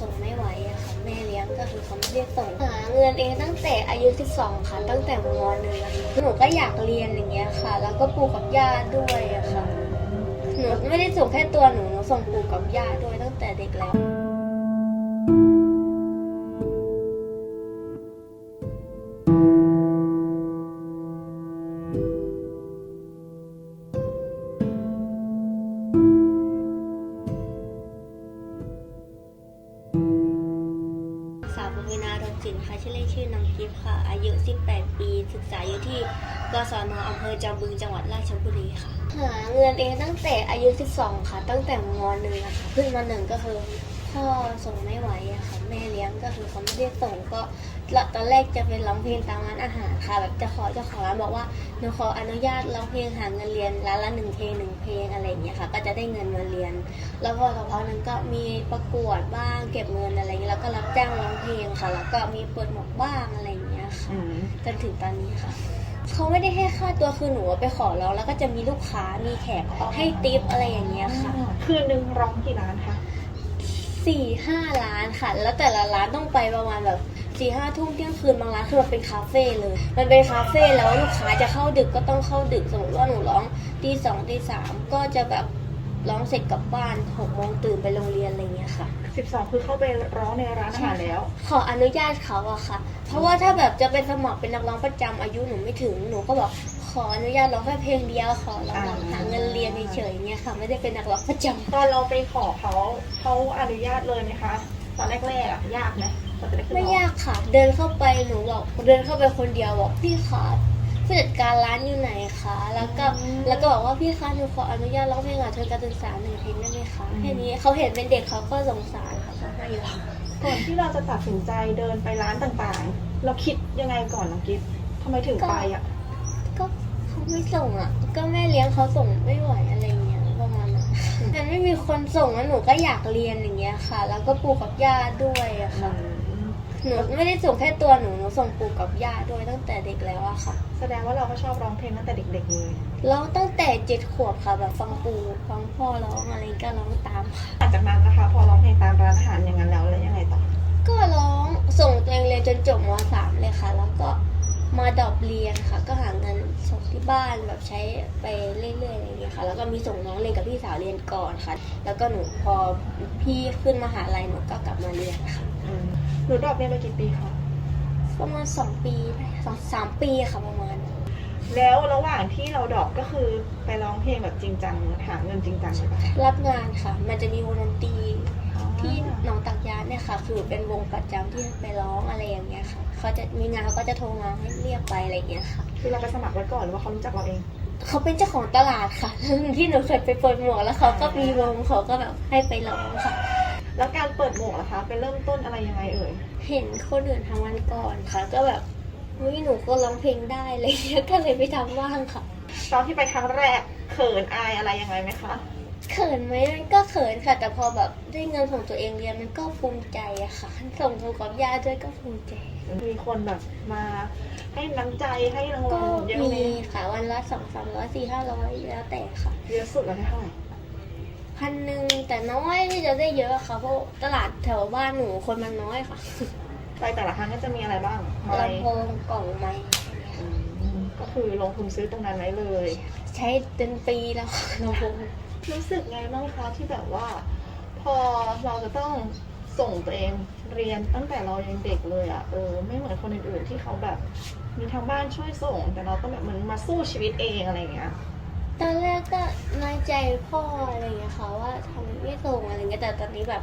ส่งไม่ไหวอะค่ะแม่เลี้ยงก็คือเขาไม่เรียกส่งหาเงินเองตั้งแต่อายุ 12 ค่ะ ตั้งแต่มหนึ่งอะหนูก็อยากเรียนอย่างเงี้ยค่ะ แล้วก็ปู่กับย่าด้วยอะค่ะหนูไม่ได้ส่งแค่ตัวหนูหนูส่งปู่กับย่าด้วยตั้งแต่เด็กแล้ว กศนอำเภอจอมบึงจังหวัดราชบุรีค่ะ หาเงินเองตั้งแต่อายุ 12 ค่ะ ตั้งแต่มหนึ่งอะค่ะขึ้นมหนึ่งก็คือพ่อส่งไม่ไหวอะค่ะแม่เลี้ยงก็คือเขาไม่เรียกส่งก็ตอนแรกจะเป็นร้องเพลงตามร้านอาหารค่ะแบบจะขอเจ้าของร้านบอกว่าหนูขออนุญาตร้องเพลงหาเงินเรียนร้านละหนึ่งเพลงหนึ่งเพลงอะไรอย่างเงี้ยค่ะ ก็จะได้เงินมาเรียน แล้วพอสักพักหนึงก็มีประกวดบ้างเก็บเงินอะไรอย่างเงี้ยแล้วก็รับจ้างร้องเพลงค่ะ แล้วก็มีเปิดหมวกบ้างอะไรอย่างเงี้ยค่ะอืมจนถึงตอนนี้ค่ะ เขาไม่ได้ให้ค่าตัวคือหนูไปขอร้องแล้วก็จะมีลูกค้ามีแขกให้ติปอะไรอย่างเงี้ยค่ะคืนหนึ่งร้องกี่ร้านคะสี่ห้าร้านค่ะ แล้วแต่ละร้านต้องไปประมาณแบบสี่ห้าทุ่มเที่ยงคืนบางร้านคือมันเป็นคาเฟ่เลย มันเป็นคาเฟ่แล้วลูกค้าจะเข้าดึกก็ต้องเข้าดึกสมมติว่าหนูร้องตีสองตีสามก็จะแบบ ร้องเสร็จกลับบ้านหกโมงตื่นไปโรงเรียนอะไรอย่างเงี้ยค่ะสิบสองคือเข้าไปร้องในร้านอาหารแล้ว ขออนุญาตเขาอะค่ะ เพราะว่าถ้าแบบจะเป็นสมัครเป็นนักร้องประจำอายุหนูไม่ถึงหนูก็บอกขออนุญาตร้องแค่เพลงเดียวขอร้องแบบอ่าหาเงินเรียนเฉยๆเนี่ยค่ะ ไม่ได้เป็นนักร้องประจำตอนเราไปขอเขาเขาอนุญาตเลยไหมคะ ตอนแรกๆอะยากไหมกว่าจะได้ขึ้นร้ไม่องยากค่ะ เดินเข้าไปหนูบอกเดินเข้าไปคนเดียวบอกพี่คะ ผู้จัดการร้านอยู่ไหนคะแล้วก็แล้วก็บอกว่าพี่คะหนูขออนุญาตร้องเพลงกับเธอการศึกษาหนึ่งเพลงได้ไหมคะแค่นี้เขาเห็นเป็นเด็กเขาก็สงสารค่ะเขาให้อยู่ก่อนที่เราจะตัดสินใจเดินไปร้านต่างๆ เราคิดยังไงก่อนน้องกิฟทำไมถึงไปอะก็เขาไม่ส่งอะ ก็แม่เลี้ยงเขาส่งไม่ไหวอะไรเงี้ยประมาณนั้นมันไม่มีคนส่งแล้วหนูก็อยากเรียนอย่างเงี้ยค่ะ แล้วก็ปู่กับย่าด้วยอะค่ะ หนูไม่ได้ส่งแค่ตัวหนูหนูส่งปู่กับย่าด้วยตั้งแต่เด็กแล้วอะค่ะแสดงว่าเราก็ชอบร้องเพลงตั้งแต่เด็กๆเลยร้องตั้งแต่เจ็ดขวบค่ะแบบฟังปู่ฟังพ่อร้องอะไรก็ร้องตามค่ะหลังจากนั้นนะคะ พอร้องเพลงตามร้านอาหารอย่างนั้นแล้วแล้วยังไงต่อ ก็ร้องส่งตัวเองเรียนจนจบมสามเลยค่ะ แล้วก็มาดรอปเรียนค่ะ ก็หาเงินส่งที่บ้านแบบใช้ไปเรื่อยๆอะไรอย่างเงี้ยค่ะ แล้วก็มีส่งน้องเรียนกับพี่สาวเรียนก่อนค่ะ แล้วก็หนูพอพี่ขึ้นมหาลัยหนูก็กลับมาเรียนค่ะอืม หนูดรอปเรียนไปกี่ปีคะประมาณสองปีได้สองสามปีค่ะประมาณ แล้วระหว่างที่เราดรอปก็คือไปร้องเพลงแบบจริงจังหาเงินจริงจังใช่ปะรับงานค่ะ มันจะมีวงดนตรีที่ที่หนองตักยาเนี่ยค่ะ คือเป็นวงประจำที่ไปร้องอะไรอย่างเงี้ยค่ะเขาจะมีงานเขาก็จะโทรมาให้เรียกไปอะไรอย่างเงี้ยค่ะ คือเราไปสมัครไว้ก่อนหรือว่าเขารู้จักเราเองเขาเป็นเจ้าของตลาดค่ะที่หนูเคยไปเปิดหมวกแล้วเขาก็มีวงเขาก็แบบให้ไปร้องค่ะ แล้วการเปิดหมวกล่ะคะเป็นเริ่มต้นอะไรยังไงเอ่ย เห็นคนอื่นทำวันก่อนค่ะ ก็แบบเฮ้ยหนูก็ร้องเพลงได้อะไรอย่างเงี้ยก็เลยไปทำบ้างค่ะ ตอนที่ไปครั้งแรกเขินอายอะไรยังไงไหมคะ เขินไหมมันก็เขินค่ะ แต่พอแบบได้เงินส่งตัวเองเรียนมันก็ภูมิใจอะค่ะ ส่งตัวกับญาติด้วยก็ภูมิใจ มีคนแบบมาให้น้ำใจให้รางวัก็ลเยอะมีไหมค่ะวันละสองสามร้อยสี่ห้าร้อยแล้วแต่ค่ะเยอะสุดแล้วได้เท่าไหร่ พันหนึ่งแต่น้อยที่จะได้เยอะค่ะเพราะตลาดแถวบ้านหนูคนมันน้อยค่ะไปแต่ละครั้งก็จะมีอะไรบ้างไม่ลำโพงกล่องไม้อืมก็คือลงทุนซื้อตรงนั้นไว้เลย ใช้เป็นปีแล้วค่ะลำโพงรู้สึกไงบ้างคะที่แบบว่า พอเราจะต้องส่งตัวเองเรียนตั้งแต่เรายังเด็กเลยอะ่ะเออไม่เหมือนคนอื่นๆที่เขาแบบ มีทางบ้านช่วยส่ง แต่เราต้องแบบเหมือนมาสู้ชีวิตเองอะไรอย่างเงี้ย ตอนแรกก็น้อยใจพ่ออะไรอย่างเงี้ยค่ะว่าทำไม่ส่งอะไรเงี้ยแต่ตอนนี้แบบ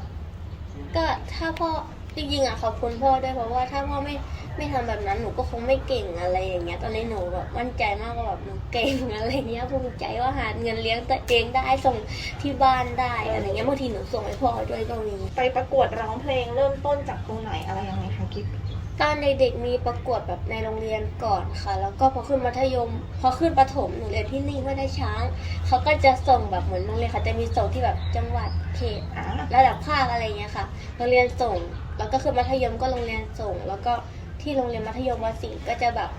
ก็ถ้าพ่อจริงๆอะขอบคุณพ่อด้วยเพราะว่าถ้าพ่อไม่ไม่ทำแบบนั้นหนูก็คงไม่เก่งอะไรอย่างเงี้ย ตอนนี้หนูแบบมั่นใจมากว่าแบบหนูเก่งอะไรเงี้ยภูมิใจว่าหาเงินเลี้ยงตัวเองได้ส่งที่บ้านได้อะไรเงี้ยบางทีหนูส่งให้พ่อด้วยก็มี ไปประกวดร้องเพลงเริ่มต้นจากตรงไหนอะไรยังไงคะกิ๊บ ตอนเด็กๆมีประกวดแบบในโรงเรียนก่อนค่ะ แล้วก็พอขึ้นมัธยม พอขึ้นประถมหนูเรียนที่นี่ไม่ได้ช้าง เขาก็จะส่งแบบเหมือนโรงเรียนเขาจะมีส่งที่แบบจังหวัดเขตอ่าระดับภาคอะไรเงี้ยค่ะ โรงเรียนส่ง แล้วก็คือมัธยมก็โรงเรียนส่ง แล้วก็ที่โรงเรียนมัธยมวสิงห์ก็จะแบบ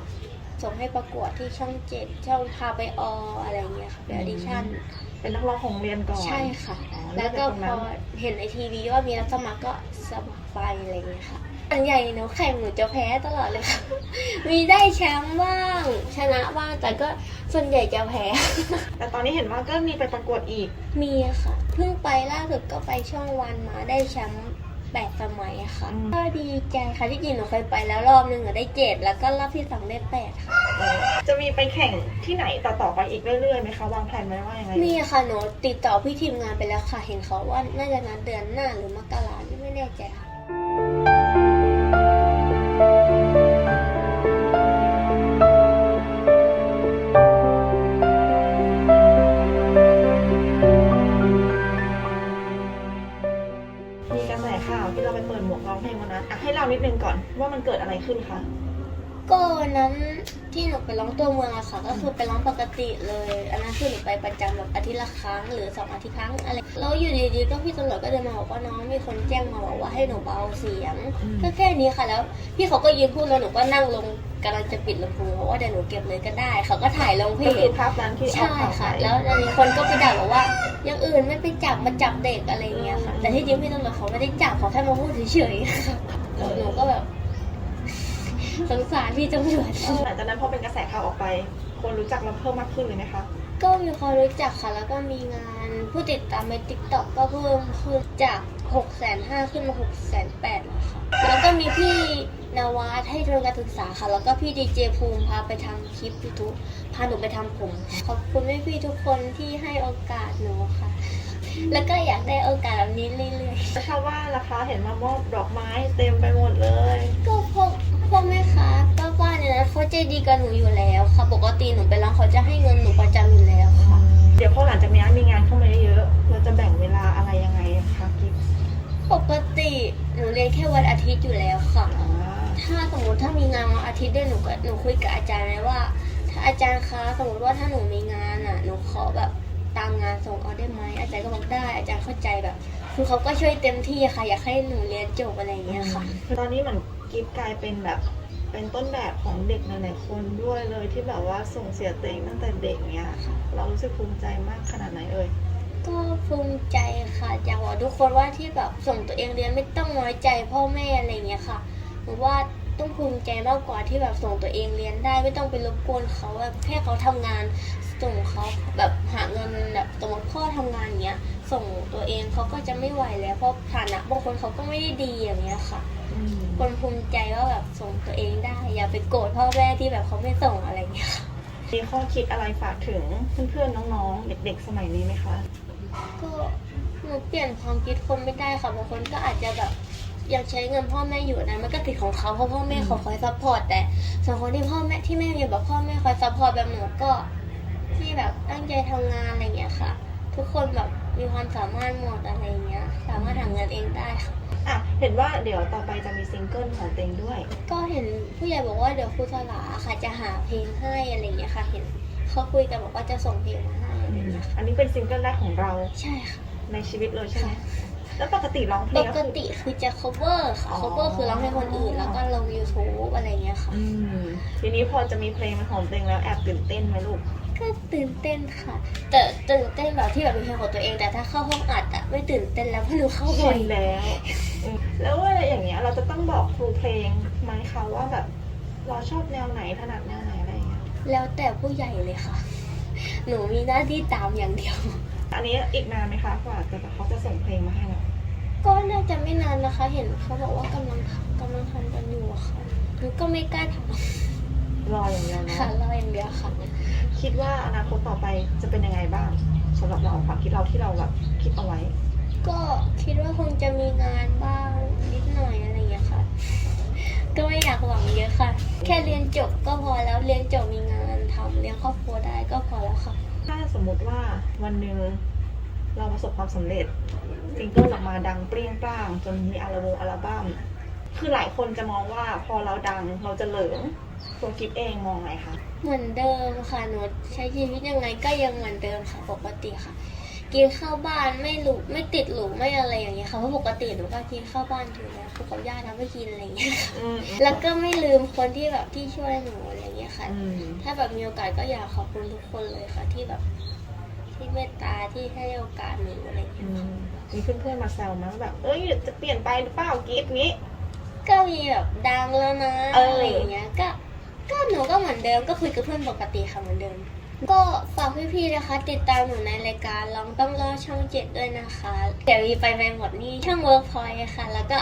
ส่งให้ประกวดที่ช่องเจ็ดช่องพาไปออะไรเงี้ยค่ะไปออดิชั่นเป็นนักร้องของโรงเรียนก่อนใช่ค่ะอ๋อ แล้วก็เลืพออจากตรงนั้นเห็นในทีวีว่ามีรับสมัครก็สมัครไปอะไรอย่างเงี้ยค่ะส่วนใหญ่หนูแข่งหนูจะแพ้ตลอดเลยค่ะ มีได้แชมป์บ้าง ชนะบ้าง แต่ก็ส่วนใหญ่จะแพ้ แต่ตอนนี้เห็นว่าก็มีไปประกวดอีก มีค่ะ เพิ่งไปล่าสุดก็ไปช่องวันมาได้แชมป์ แปดสมัยค่ะอืมก็ดีใจค่ะที่จริงหนูเคยไปแล้วรอบนึงอะได้เจ็ดแล้วก็รอบที่สองได้แปดค่ะ จะมีไปแข่งที่ไหนต่อๆไปอีกเรื่อยๆไหมคะวางแผนไว้ว่ายังไงมีค่ะหนูติดต่อพี่ทีมงานไปแล้วค่ะ เห็นเขาว่าน่าจะนัดเดือนหน้าหรือมกราไม่แน่ใจค่ะ นั้นอะให้เรานิดนึงก่อนว่ามันเกิดอะไรขึ้นคะก็วันนั้นที่หนูไปร้องตัวเมืองอะค่ะ ก็คือไปร้องปกติเลย อันนั้นคือหนูไปประจำแบบอาทิตย์ละครั้งหรือสองอาทิตย์ครั้งอะไรแล้วอยู่ดีๆก็พี่ตำรวจก็เดินมาบอกว่าน้องมีคนแจ้งมาบอกว่าให้หนูเบาเสียงก็แค่นี้ค่ะแล้ว พี่เขาก็ยืนพูดแล้วหนูก็นั่งลงกำลังจะปิดลำโพงเพราะว่าเดี๋ยวหนูเก็บเลยก็ได้ เขาก็ถ่ายลงเพก็คือจภาพนั้นที่ออกใช่ข่าวไปค่ะ แล้วอันนี้คนก็ไปด่าบอกว่าอยังอื่นไม่ไปจับมาจับเด็กอะไรอย่างเงี้ยค่ะแต่ที่จริงพี่ตำรวจเขาไม่ได้จับเขาแค่มาพูดเฉยๆค่ะ หนูก็แบบสงสารพี่ตำรวจเออหลังจากนั้นพอเป็นกระแสข่าวออกไป คนรู้จักเราเพิ่มมากขึ้นเลยไหมคะก็มีความรู้จักค่ะ แล้วก็มีงานผู้ติดตามในติ๊กต็อกก็เพิ่มขึ้นจาก6กแสนห้าขึ้นมา6กแสนแปดแล้วค่ะ แล้วก็มีพี่นวัดให้ทุนการศึกษาค่ะ แล้วก็พี่ดีเจภูมิพาไปทำคลิปยูทูบพาหนูไปทำผม ขอบคุณพี่พี่ๆทุกคนที่ให้โอกาสหนูค่ะ แล้วก็อยากได้โอกาสแบบนี้เรื่อยๆชาวบ้านล่ะคะเห็นมามอบดอกไม้เต็มไปหมดเลยก็พวกพวกแม่ค้าป้าป้าเนี่ยนะเขาใจดีกับหนูอยู่แล้วค่ะ ปกติหนูไปร้องเขาจะให้เงินหนูประจำอยู่แล้วค่ะ เดี๋ยวพอหลังจากนี้มีงานเข้ามาเยอะๆเราจะแบ่งเวลาอะไรยังไงคะกิ๊ฟปกติหนูเรียนแค่วันอาทิตย์อยู่แล้วค่ะ อ่า ถ้าสมมติถ้ามีงานวันอาทิตย์ด้วยหนูก็หนูคุยกับอาจารย์เลยว่า ถ้าอาจารย์คะสมมติว่าถ้าหนูมีงานอะ หนูขอแบบ ตามงานส่งเอาได้ไหมอาจารย์ก็บอกได้อาจารย์เข้าใจแบบคือเขาก็ช่วยเต็มที่ค่ะ อยากให้หนูเรียนจบอะไรอย่างเงี้ยค่ะคือตอนนี้เหมือนกิฟกลายเป็นแบบเป็นต้นแบบของเด็กหลายๆคนด้วยเลยที่แบบว่าส่งเสียตัวเองตั้งแต่เด็กเนี้ยเรารู้สึกภูมิใจมากขนาดไหนเอ่ยก็ภูมิใจค่ะอยากบอกทุกคนว่าที่แบบส่งตัวเองเรียนไม่ต้องน้อยใจพ่อแม่อะไรอย่างเงี้ยค่ะหรือว่าต้องภูมิใจมากกว่าที่แบบส่งตัวเองเรียนได้ไม่ต้องไปรบกวนเขาแบบแค่เขาทำงาน ส่งเขาแบบหาเงินแบบสมมติพ่อทำงานอย่างเงี้ย ส่งตัวเองเขาก็จะไม่ไหวแล้วเพราะฐานะบางคนเขาก็ไม่ได้ดีอย่างเงี้ยค่ะคนภูมิใจว่าแบบส่งตัวเองได้ อย่าไปโกรธพ่อแม่ที่แบบเขาไม่ส่งอะไรอย่างเงี้ยค่ะมีข้อคิดอะไรฝากถึงเพื่อนๆน้องๆ เด็กๆ สมัยนี้ไหมคะก็หนูเปลี่ยนความคิดคนไม่ได้ค่ะบางคนก็อาจจะแบบอยากใช้เงินพ่อแม่อยู่นะมันก็ติดของเขาเพราะพ่อแม่เขาคอยซัพพอร์ตแต่ส่วนคนที่พ่อแม่ที่ไม่มีแบบพ่อแม่คอยซัพพอร์ตแบบหนูก็ ที่แบบตั้งใจทำงานอะไรอย่างเงี้ยค่ะ ทุกคนแบบมีความสามารถหมดอะไรอย่างเงี้ย สามารถหาเงินเองได้ค่ะอะเห็นว่าเดี๋ยวต่อไปจะมีซิงเกิลของเต็งด้วย ก็เห็นผู้ใหญ่บอกว่าเดี๋ยวครูสลาค่ะจะหาเพลงให้อะไรอย่างเงี้ยค่ะ เห็นเขาคุยกันบอกว่าจะส่งเพลงมาให้อะไรอย่างเงี้ยค่ะอันนี้เป็นซิงเกิลแรกของเราใช่ค่ะ ในชีวิตเลยใช่ไหมแล้วปกติร้องเพลปงกติคือจะ cover ค่ะอ๋อ cover คือร้องให้คนอื่นแล้วก็ลง YouTube อะไรเงี้ยค่ะ อืมทีนี้พอจะมีเพลงเป็นของเต็งแล้วแอบตื่นเต้นไหมลูก ก็ตื่นเต้นค่ะ แต่ตื่นเต้นแบบที่แบบเป็นเพลงของตัวเองแต่ถ้าเข้าห้องอัดอะไม่ตื่นเต้นแล้วเพราะหนูเข้าบ่ชิอยนแล้วอืมแล้วอะไรอย่างเงี้ยเราจะต้องบอกครูเพลงไหมคะว่าแบบเราชอบแนวไหนถนัดแนวไหนอะไรอย่างเงี้ยแล้วแต่ผู้ใหญ่เลยค่ะ หนูมีหน้าที่ตามอย่างเดียว อันนี้อีกนานไหมคะกว่าจะแบบเขาจะส่งเพลงมาให้เราก็น่าจะไม่นานนะคะ เห็นเขาบอกว่ากำลังทำกำลังทำกันอยู่อะค่ะหนูก็ไม่กล้าทรออย่างเดียวำนะค่ะรออย่างเดียวค่ะ คิดว่าอนาคตต่อไปจะเป็นยังไงบ้างสำหรับเราความคิดเราที่เราแบบคิดเอาไว้ ก็คิดว่าคงจะมีงานบ้างนิดหน่อยอะไรอย่างเงี้ยค่ะ ก็ไม่อยากหวังเยอะค่ะ แค่เรียนจบก็พอแล้วเรียนจบมีงานทำเลี้ยงครอบครัวได้ก็พอแล้วค่ะ ถ้าสมมุติว่าวันหนึ่งเราประสบความสำเร็จซิงเกิลออกมาดังเปรี้ยงปร้างจนมีอัลบั้มอัลบั้ม คือหลายคนจะมองว่าพอเราดังเราจะเหลิงตัวกิฟเองมองไงคะเหมือนเดิมค่ะหนูใช้ชีวิตยังไงก็ยังเหมือนเดิมค่ะปกติค่ะ กินข้าวบ้านไม่หลุไม่ติดหรูไม่อะไรอย่างเงี้ยค่ะเพราะปกติหนูก็กินข้าวบ้านอยู่แล้วคือกับย่าทำให้กินอะไรอย่างเงี้ยค่ะอืมแล้วก็ไม่ลืมคนที่แบบที่ช่วยหนูอะไรอย่างเงี้ยค่ะ อืมถ้าแบบมีโอกาสก็อยากขอบคุณทุกคนเลยค่ะ ที่แบบ ที่เมตตาที่ให้โอกาสหนูอะไรอย่างเงี้อืยค่ะมมีเพื่อนๆมาแซวมั้ยแบบ เอ้ยเดี๋ยวจะเปลี่ยนไปหรือเปล่ากิฟงี้ ก็มีแบบดังแล้วนะเอออ อะไรอย่างเงี้ยก็ก็หนูก็เหมือนเดิมก็คุยกับเพื่อนปกติค่ะเหมือนเดิม ก็ฝากพี่ๆนะคะ ติดตามหนูในรายการร้องต้องรอดช่องเจ็ดด้วยนะคะเดี๋ยวมีไปไปหมดนี่ช่องเวิร์กพอยค่ะ แล้วก็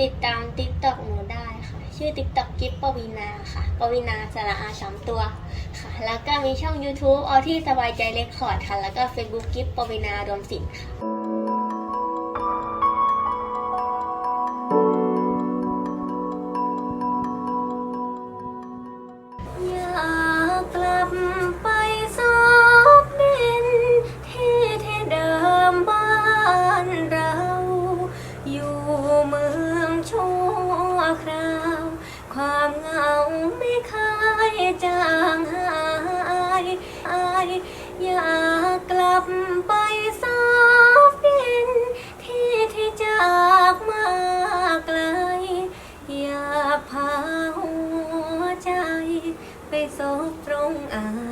ติดตามติ๊กต็อกหนูได้ค่ะ ชื่อติ๊กต็อกกิฟปวีนาค่ะปวีนาสระอาสามตัวค่ะ แล้วก็มีช่อง YouTube เอาที่สบายใจเรคคอร์ดค่ะ แล้วก็ Facebook กิฟปวีนารวมสินค่ะ สบตรงอาย